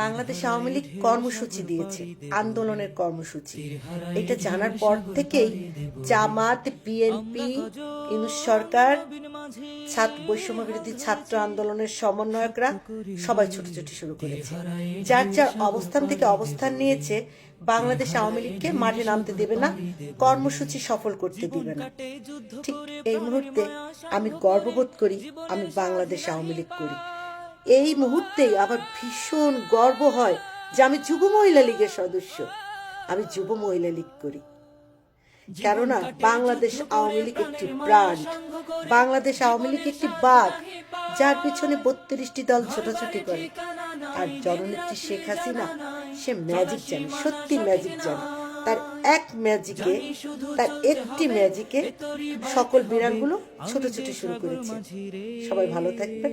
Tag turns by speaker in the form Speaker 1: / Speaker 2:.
Speaker 1: বাংলাদেশ আওয়ামী লীগ কর্মসূচি দিয়েছে, আন্দোলনের কর্মসূচি। এটা জানার পর থেকেই জামাত, বিএনপি, ইউনুস সরকার, ছাত্র বৈষম্য বিরোধী ছাত্র আন্দোলনের সমন্বয়করা সবাই ছুটোছুটি শুরু করেছে। যার যার অবস্থান থেকে অবস্থান নিয়েছে, বাংলাদেশ আওয়ামী লীগকে মাঠে নামতে দেবে না, কর্মসূচি সফল করতে দেবে না। ঠিক এই মুহূর্তে আমি গর্ববোধ করি, আমি বাংলাদেশ আওয়ামী লীগ করি। এই মুহূর্তেই আমার ভীষণ গর্ব হয় যে আমি যুব মহিলা লীগের সদস্য। আমি যুব মহিলা লীগ করি। কেননা বাংলাদেশ আওয়ামী লীগ একটি ব্রান্ড। বাংলাদেশ আওয়ামী লীগ একটি বাঘ যার পিছনে বত্রিশটি দল ছোটাছুটি করে। আর জননেত্রী শেখ হাসিনা সে ম্যাজিক জানে সত্যি ম্যাজিক জানে। তার এক ম্যাজিকে তার একটি ম্যাজিকে সকল বিড়ালগুলো ছোটাছুটি শুরু করেছে। সবাই ভালো থাকবেন।